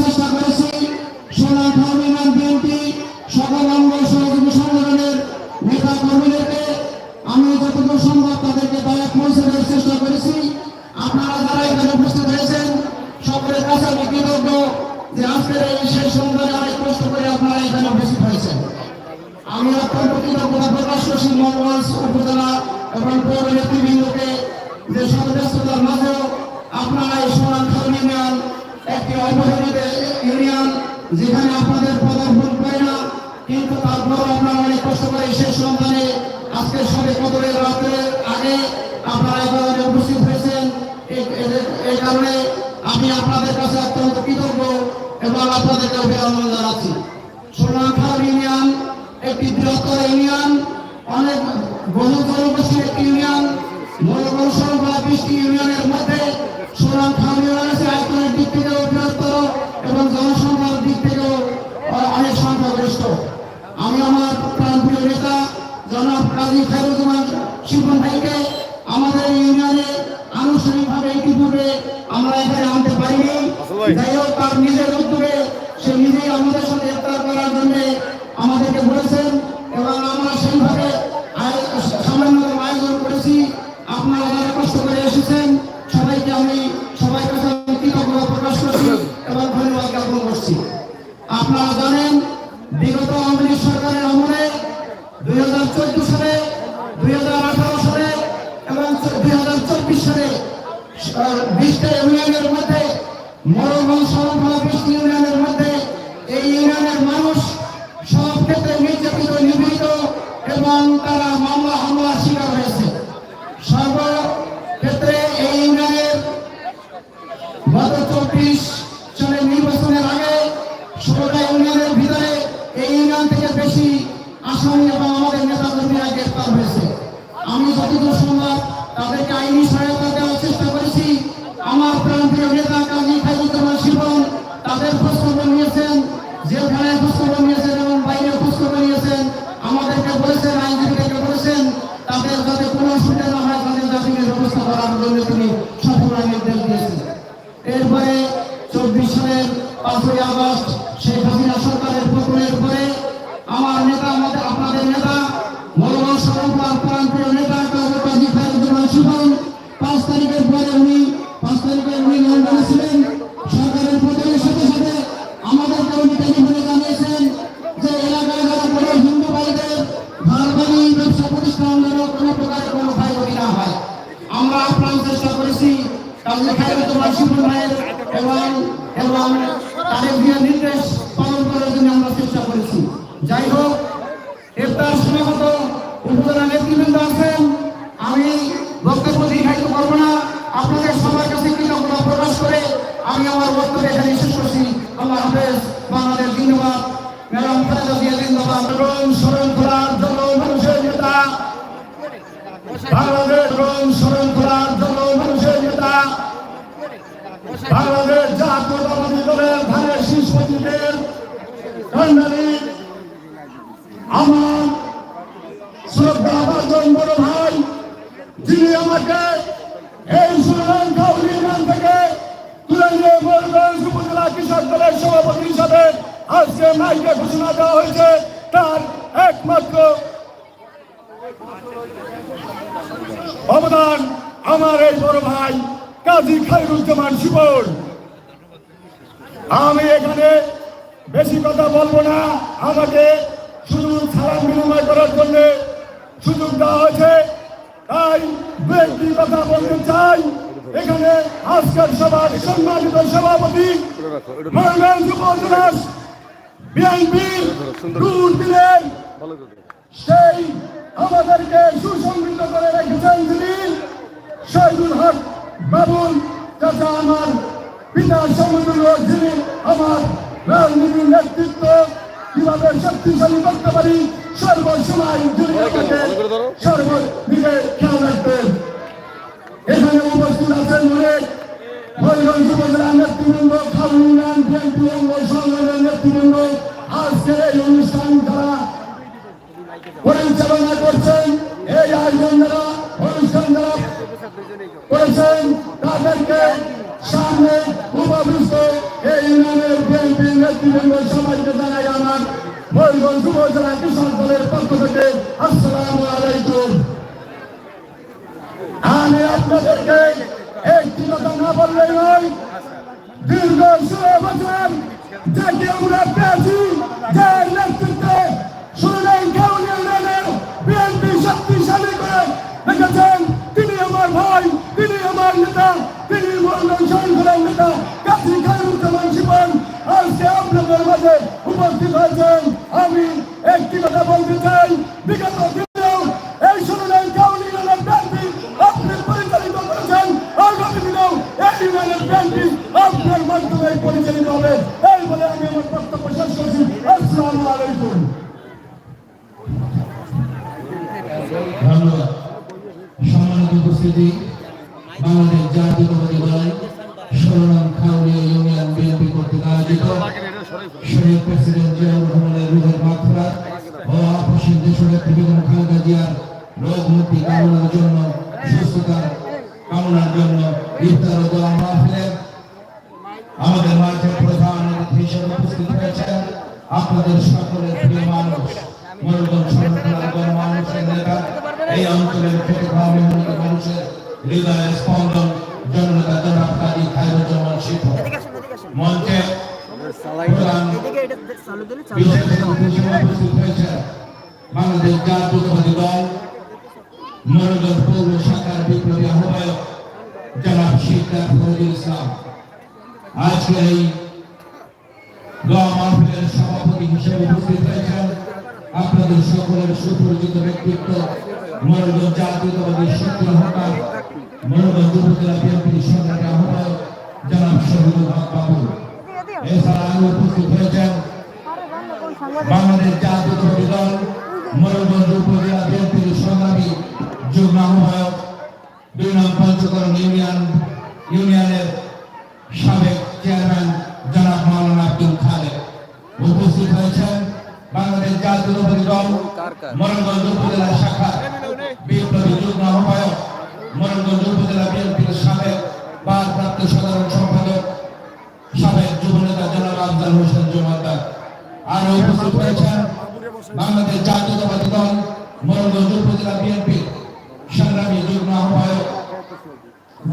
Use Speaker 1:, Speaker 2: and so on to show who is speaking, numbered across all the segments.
Speaker 1: চেষ্টা করেছি। সোনা খাওয়ান বিএনপি সকল অঙ্গ সহযোগী সংগঠনের নেতা কর্মীদেরকে আমি যতদূর সম্ভব তাদেরকে দাওয়াত পৌঁছে দেওয়ার চেষ্টা করেছি। আজকের সবে কদরের রাত্রে আগে আপনারা এখানে উপস্থিত হয়েছেন। এই- কারণে আমি আপনাদের কাছে অত্যন্ত কৃতজ্ঞ এবং আপনাদেরকে অভিনন্দন জানাচ্ছি। সোনাখাল ইউনিয়ন, একটি বৃহত্তর ইউনিয়ন, অনেক বহু জনগোষ্ঠীর একটি ইউনিয়ন মনোবংশন বা বৃষ্টি ইউনিয়নের মধ্যে সোনাখাল ইউনিয়ন আছে। আয়তনের দিক থেকেও বৃহত্তর এবং জনসংখ্যার দিক থেকেও আহ, অনেক সংখ্যাগরিষ্ঠ আমি আমার প্রাণপ্রিয় নেতা কাজী কুমার শিবন ভাইকে আমাদের ইউনিয়নে আনুষ্ঠানিকভাবে ইতিপূর্বে আমরা এখানে আনতে পারিনি। যাই হোক, তার নিজের উদ্যোগে সে নিজেই আমাদের সাথে ইফতার করার জন্য আমাদেরকে বলেছেন। এবং তারা পাঁচই আগস্ট শেখ হাসিনা সরকারের পতনের পরে আমার নেতা, আমাদের আপনাদের নেতা মনোবল সরকার, প্রান্তীয় নেতা কাজী খায়রুজ্জামান সুমন পাঁচ তারিখের পরে উনি, পাঁচ তারিখে উনি লন্ডনে ছিলেন সরকারের পতনের সাথে সাথে আমাদেরকে উনি টেলিফোনে জানিয়েছেন যে এলাকায় যারা কোনো হিন্দু ভাইদের ঘর ব্যবসা প্রতিষ্ঠান যেন কোনো প্রকার কোনো ক্ষয়ক্ষতি না হয়। আমরা আপ্রাণ চেষ্টা করেছি কাজী খায়রুজ্জামান শিবুল ভাইয়ের এবং এবং তাদের দিয়ে নির্দেশ আমাকে এই শ্রীলঙ্কা ইউনিয়ন থেকে তুলে নিয়ে ময়ূরগঞ্জ উপজেলা কৃষক দলের সভাপতি হিসাবে আজকে মাইকে ঘোষণা দেওয়া হয়েছে, তার একমাত্র অবদান আমার এই বড় ভাই কাজী খাইরুজ্জামান শিবর আমি এখানে বেশি কথা বলব না, আমাকে শুধু সালাম বিনিময় করার জন্য সুযোগ দেওয়া হয়েছে। তাই দু একটি কথা বলতে চাই। এখানে আজকের সভার সম্মানিত সভাপতি মনোনয়ন উপজেলার বিএনপি রুল দিলেন সেই আমাদেরকে সুসংগঠিত করে রেখেছেন তিনি শহীদুল হক বাবুল চাচা আমার পিতা সমতুল্য যিনি আমার রাজনীতির নেতৃত্ব। কীভাবে শক্তিশালী করতে পারি সর্বসময় জড়িয়ে থাকে সর্বদিকে খেয়াল রাখবেন এখানে উপস্থিত আছেন অনেক হরিগঞ্জ উপজেলা নেতৃবৃন্দ খাবুল ইউনিয়ন
Speaker 2: বিএনপি অঙ্গ সংগ্রামের নেতৃবৃন্দ। আজকের এই অনুষ্ঠান যারা পরিচালনা করছেন এই আয়োজন যারা অনুষ্ঠান যারা করেছেন তাদেরকে সামনে উপবিষ্ট এই ইউনিয়নের বিএনপি নেতৃবৃন্দ সবাইকে জানাই আমার ময়ূরগঞ্জ উপজেলা কৃষক দলের পক্ষ থেকে আসসালামু আলাইকুম। আমি আপনাদেরকে একটি কথা না বললেই নয়, দীর্ঘ ষোলো বছর যাকে আমরা পেয়েছি, যার নেতৃত্বে শুনলেন কেউন ইউনিয়নের বিএনপি শক্তিশালী করে আমার ভাই, তিনি আমার নেতা, তিনি মন্ডল সংগঠনের নেতা কাজী খায়রুজ্জামান শিবন আজকে আপনাদের মাঝে উপস্থিত হয়েছেন আমি
Speaker 3: আপসীন দেশনেত্রী খালেদা জিয়ার রোগ মুক্তি কামনার জন্য সুস্থতার কামনার জন্য ইফতার ও দোয়া মাহফিলে আমাদের মাঝে প্রধান অতিথি হিসেবে উপস্থিত হয়েছেন আপনাদের সকলের প্রিয় মানুষ মনোরঞ্জন সরকার গণমানুষের নেতা এই অঞ্চলের খেটে মেহনত মানুষের হৃদয়ের স্পন্দন জননেতা জনাব কাজী খায়রুজ্জামান শিক্ষক মঞ্চে প্রধান বিশেষ উপস্থিত হয়েছেন। বাংলাদেশ জাতীয়তাবাদী দল মনোরঞ্জন পৌর শাখার বিপ্লবী আহ্বায়ক জনাব শিকদার ফজল ইসলাম। আজকে এই দোয়া মাহফিলের সভাপতি হিসেবে উপস্থিত হয়েছেন আপনাদের সকলের সুপরিচিত ব্যক্তিত্ব মনোরঞ্জন জাতীয়তাবাদী শক্তির হকার মনোরঞ্জন উপজেলা বিএনপির সংগ্রামী আহ্বায়ক জনাব শহীদুল হক বাবু এছাড়া আরও উপস্থিত হয়েছেন বাংলাদেশ জাতীয়তাবাদী দল মনোরঞ্জন উপজেলা বিএনপির সংগ্রামী যুগ্ম আহ্বায়ক দুই নং পঞ্চকরণ ইউনিয়ন ইউনিয়নের সাবেক চেয়ারম্যান জনাব মাওলানা আব্দুল খালেদ উপস্থিত হয়েছেন বাংলাদেশ জাতীয়তাবাদী দল মরণগঞ্জ উপজেলা শাখা বিপ্লবী যুগ্ম আহ্বায়ক মরণগঞ্জ উপজেলা বিএনপির সাবেক ভারপ্রাপ্ত সাধারণ সম্পাদক সাবেক যুব নেতা জনাব আফজাল হোসেন জমাদ্দার আরও উপস্থিত হয়েছেন বাংলাদেশ জাতীয়তাবাদী দল মরণগঞ্জ উপজেলা বিএনপির সংগ্রামী যুগ্ম আহ্বায়ক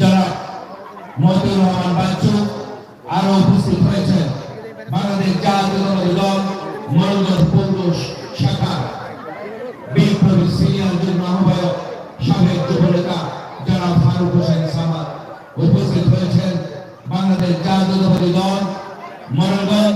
Speaker 3: জনাব মতিউর রহমান বাচ্চু আরও উপস্থিত হয়েছেন বাংলাদেশ জাতীয়তাবাদী দল মরণগঞ্জ পৌর শাখা, বিপ্লবী সিনিয়র যুগ্ম আহ্বায়ক, সাবেক যুবনেতা জনাব ফারুক হোসেন সামাদ উপস্থিত হয়েছেন। বাংলাদেশ জাতীয়তাবাদী দল মরণগঞ্জ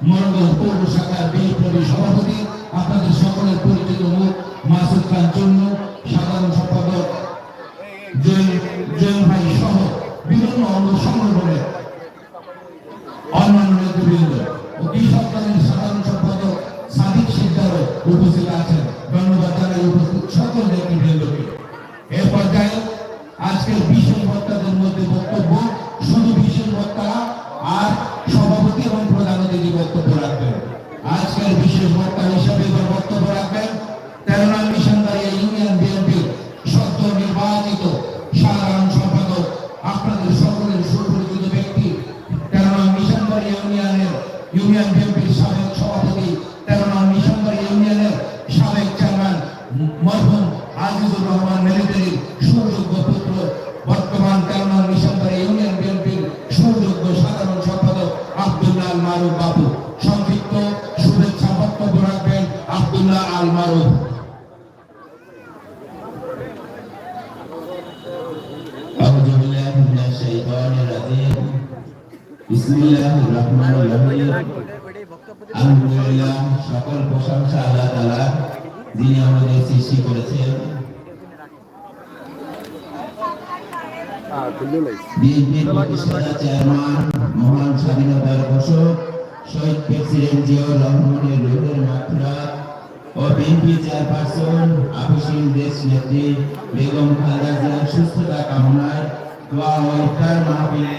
Speaker 3: মরগঞ্জ পৌর শাখার বিপ্লবী সভাপতি আপনাদের সকলের পরিচিত মুখ মাসুদ খান চন্নু বিশেষ বক্তা হিসেবে বক্তব্য রাখবেন তোমরা আর মারো আলহামদুলিল্লাহ সকল প্রশংসা আল্লাহ তালা যিনি আমাদের সৃষ্টি করেছেন। মহান স্বাধীনতার ঘোষক, শহীদ প্রেসিডেন্ট জিয়াউর রহমানের রোগের মাত্রা ও বিএনপি চেয়ারপারসন আপিসিন দেশ নেত্রী বেগম খালেদা জিয়ার সুস্থতা কামনায় দোয়া ও ইফতার মাহফিলে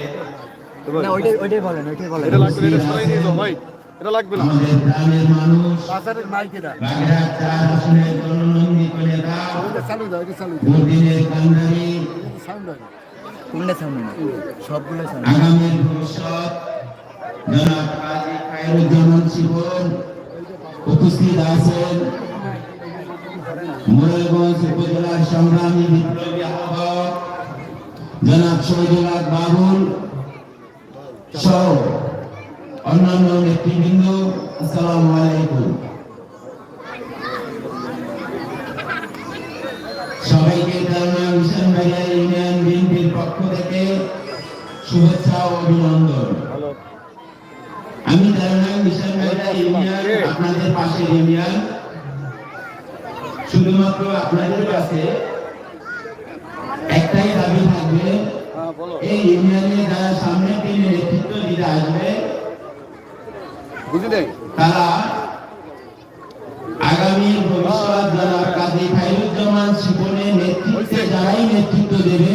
Speaker 4: না ওইটাই ওইটাই বলেন ওইটাই বলেন।
Speaker 5: এটা লাগবে এটা সরাই নিয়ে যাও ভাই। এটা লাগবে না।
Speaker 3: আমাদের গ্রামের মানুষ
Speaker 5: বাজারের মাইকেরা
Speaker 3: বাগেরহাট চার আসনের জননন্দিত নেতা
Speaker 5: চালু দাও এটা চালু
Speaker 3: দুদিনের কান্ডারি।
Speaker 5: সাউন্ড হয়
Speaker 4: কোনটা সামনে না? সবগুলো সামনে
Speaker 3: আগামীর ভবিষ্যৎ জনাব কাজী খায়রুজ্জামান শিবন উপস্থিত আছেন মোরেলগঞ্জ উপজেলার সংগ্রামী বিপ্লবী আহ্বায়ক জনাব শহীদুল বাবুল সহ অন্যান্য নেতৃবৃন্দ, আসসালামু আলাইকুম। কাছে একটাই দাবি থাকবে
Speaker 5: হ্যাঁ
Speaker 3: এই ইউনিয়নে যারা সামনের দিনে নেতৃত্ব দিতে আসবে তারা আগামী ভবিষ্যৎ যারা কাজী খাইরুজ্জামান শিবনের নেতৃত্বে যারাই নেতৃত্ব দেবে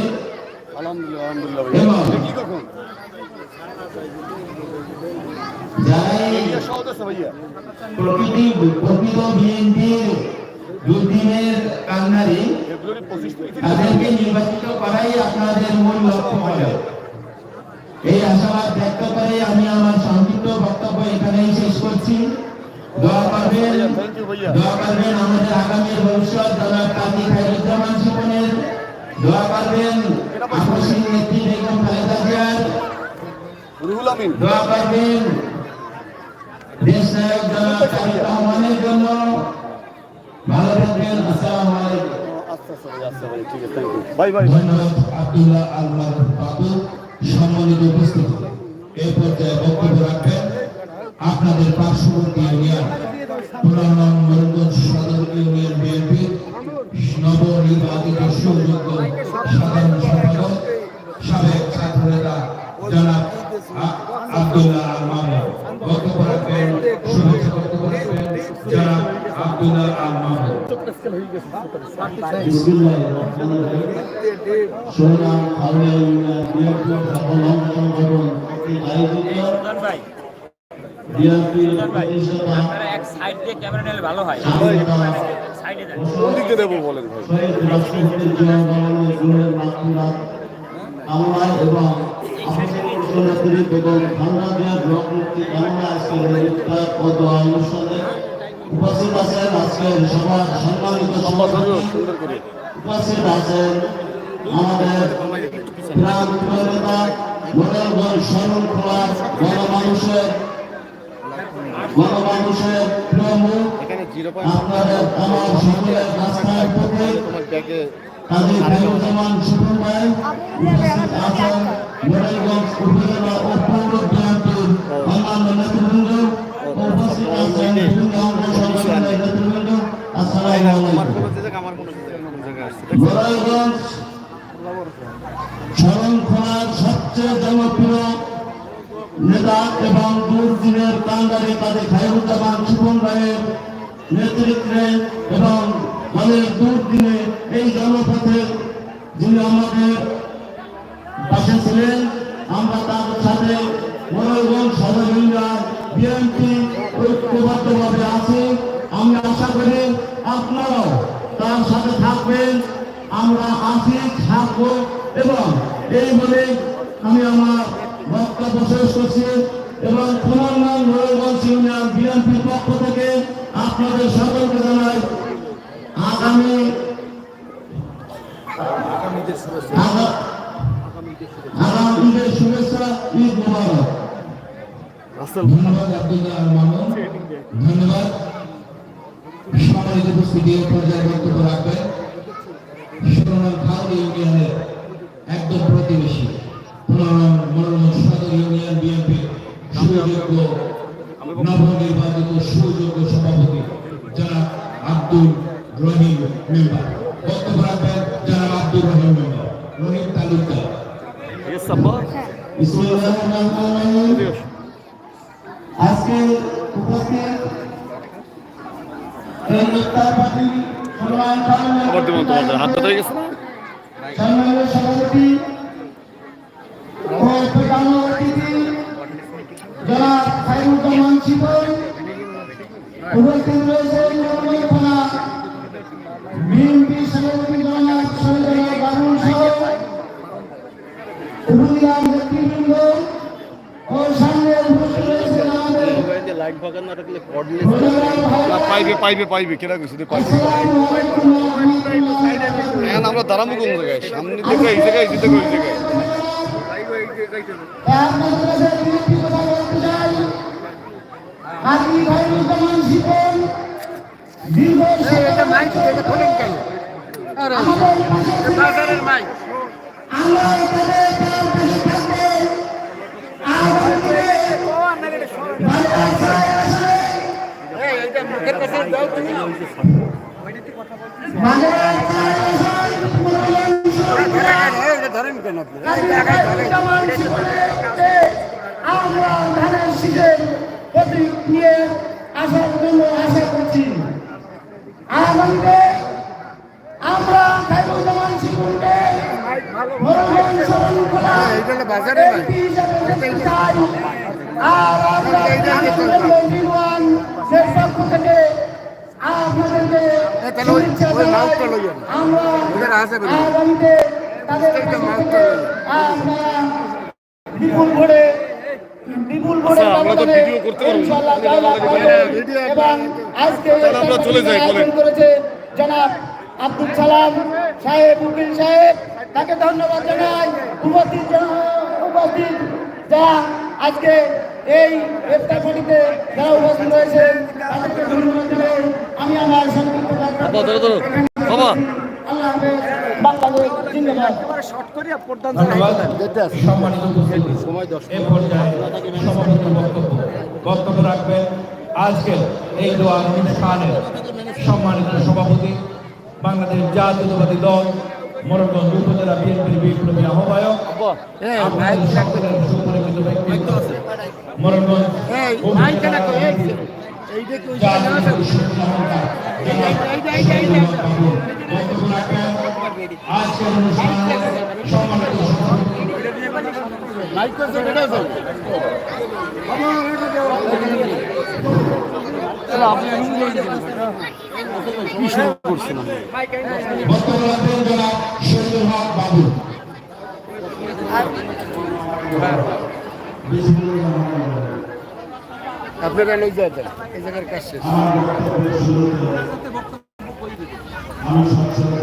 Speaker 3: যারাই
Speaker 5: আছে
Speaker 3: প্রকৃতি প্রকৃত বিএনপির দুর্দিনের কান্নারি তাদেরকে নির্বাচিত করাই আপনাদের মূল লক্ষ্য হবে এই আশাবাদ ব্যক্ত করে আমি আমার সংক্ষিপ্ত বক্তব্য এখানেই শেষ করছি। দোয়া করবেন দোয়া আমাদের আগামী ভবিষ্যৎ জনাব কাজী খায়রুজ্জামান শিপনের। দোয়া করবেন আপসীন নেত্রী বেগম খালেদা জিয়ার। দোয়া করবেন দেশ নায়ক জনাব তারেক রহমানের জন্য। ভালো থাকবেন আসসালামু আলাইকুম।
Speaker 5: ভাই ভাই ঠিক আছে থ্যাংক ইউ বাই বাই।
Speaker 3: ধন্যবাদ আব্দুল্লাহ আল মারুফ সম্মানিত উপস্থিতি। এই পর্যায়ে বক্তব্য রাখবেন আপনাদের পার্শ্ববর্তী ইউনিয়ন পুরানো মরগঞ্জ সদর ইউনিয়ন বিএনপি নবনির্বাচিত সুযোগ্য সাধারণ সম্পাদক সাবেক ছাত্রনেতা জনাব আব্দুল্লাহ আল মামুন বক্তব্য
Speaker 6: জিয়া রহমানের গুণের মাতৃরাত কামনায় এবং ব্লক মুক্তি অনুষ্ঠানে উপস্থিত আছেন আজকের সভার সম্মানিত উপস্থিত আছেন আমাদের গ্রাম নেতা মোটালগঞ্জ স্মরণ খোলা গণমানুষের গণমানুষের প্রমুখ আপনাদের আমার সকলের রাস্তার প্রতি উপজেলা উপস্থিত আছেন গোরাইগঞ্জ শরণখোলার সবচেয়ে জনপ্রিয় নেতা এবং দুর্দিনের কাঙ্গারে তাদের খায়রুজ্জামান সুপন রায়ের নেতৃত্বে এবং দলের দুর্দিনে এই জনপথে যিনি আমাদের পাশে ছিলেন আপনারাও তার সাথে থাকবেন আমরা আছি থাকব এবং এই বলে আমি আমার বক্তব্য শেষ করছি এবং ক্রমান্বয়ে মোরালগঞ্জ ইউনিয়ন বিএনপির পক্ষ থেকে আপনাদের সকলকে জানাই আগামী ঈদের শুভেচ্ছা ঈদ মোবারক।
Speaker 3: ধন্যবাদ আব্দুল্লাহ ধন্যবাদ। উপস্থিতি ও পর্যায়ে বক্তব্য রাখবেন।
Speaker 1: পার্টি
Speaker 6: দেবো তোমাদের হাত হয়ে গেছে পাইবে পাইবে কেনা কইছে এখন আমরা দাঁড়াবো কোন জায়গায়? সামনে থেকে এই জায়গায় এই জায়গায় ওই জায়গায়
Speaker 1: আপনাদের আসে মনোনয়ন আমরা ধানের শীতের প্রতীক নিয়ে আসার জন্য আশা করছি আগামীতে আমরা খাইবুজ্জামান শিশুকে মনোনয়ন স্মরণ করা এমপি দেখতে চাই। আর আমরা জীবন পক্ষ থেকে আপনাদেরকে আমরা আগামীতে তাদের পাশে থেকে আপনারা বিপুল ভোটে বিপুল ভোটে
Speaker 6: আচ্ছা, আমরা তো ভিডিও করতে।
Speaker 1: এবং আজকে
Speaker 6: আমরা চলে যাই,
Speaker 1: আয়োজন
Speaker 6: বলেন।
Speaker 1: করেছে জনাব আব্দুল সালাম সাহেব উকিল সাহেব। তাকে ধন্যবাদ জানাই। উপস্থিত উপস্থিত যারা আজকে এই ইফতার পার্টিতে যারা উপস্থিত রয়েছেন তাদেরকে ধন্যবাদ জানাই। আমি আমার সংক্ষিপ্ত
Speaker 6: বাবা।
Speaker 1: আল্লাহ হাফেজ বাংলাদেশ জিন্দাবাদ।
Speaker 5: ধন্যবাদ। সম্মানিত উপস্থিতি। এ পর্যায়ে সভাপতির বক্তব্য। বক্তব্য রাখবেন আজকে এই দোয়া অনুষ্ঠানের সম্মানিত সভাপতি বাংলাদেশ জাতীয়তাবাদী দল মোরগঞ্জ উপজেলা বিএনপির বিপ্লবী আহ্বায়ক সকলের সুপরিচিত শক্তি আহ্বায়ক জনাব বাবু বক্তব্য রাখবেন আজকের অনুষ্ঠানে সম্মানিত সভাপতি বক্তব্য রাখবেন জনাব শহীদুল হক বাবু
Speaker 6: আপনারা লই যাবেন এই জায়গার কাছে
Speaker 1: আমার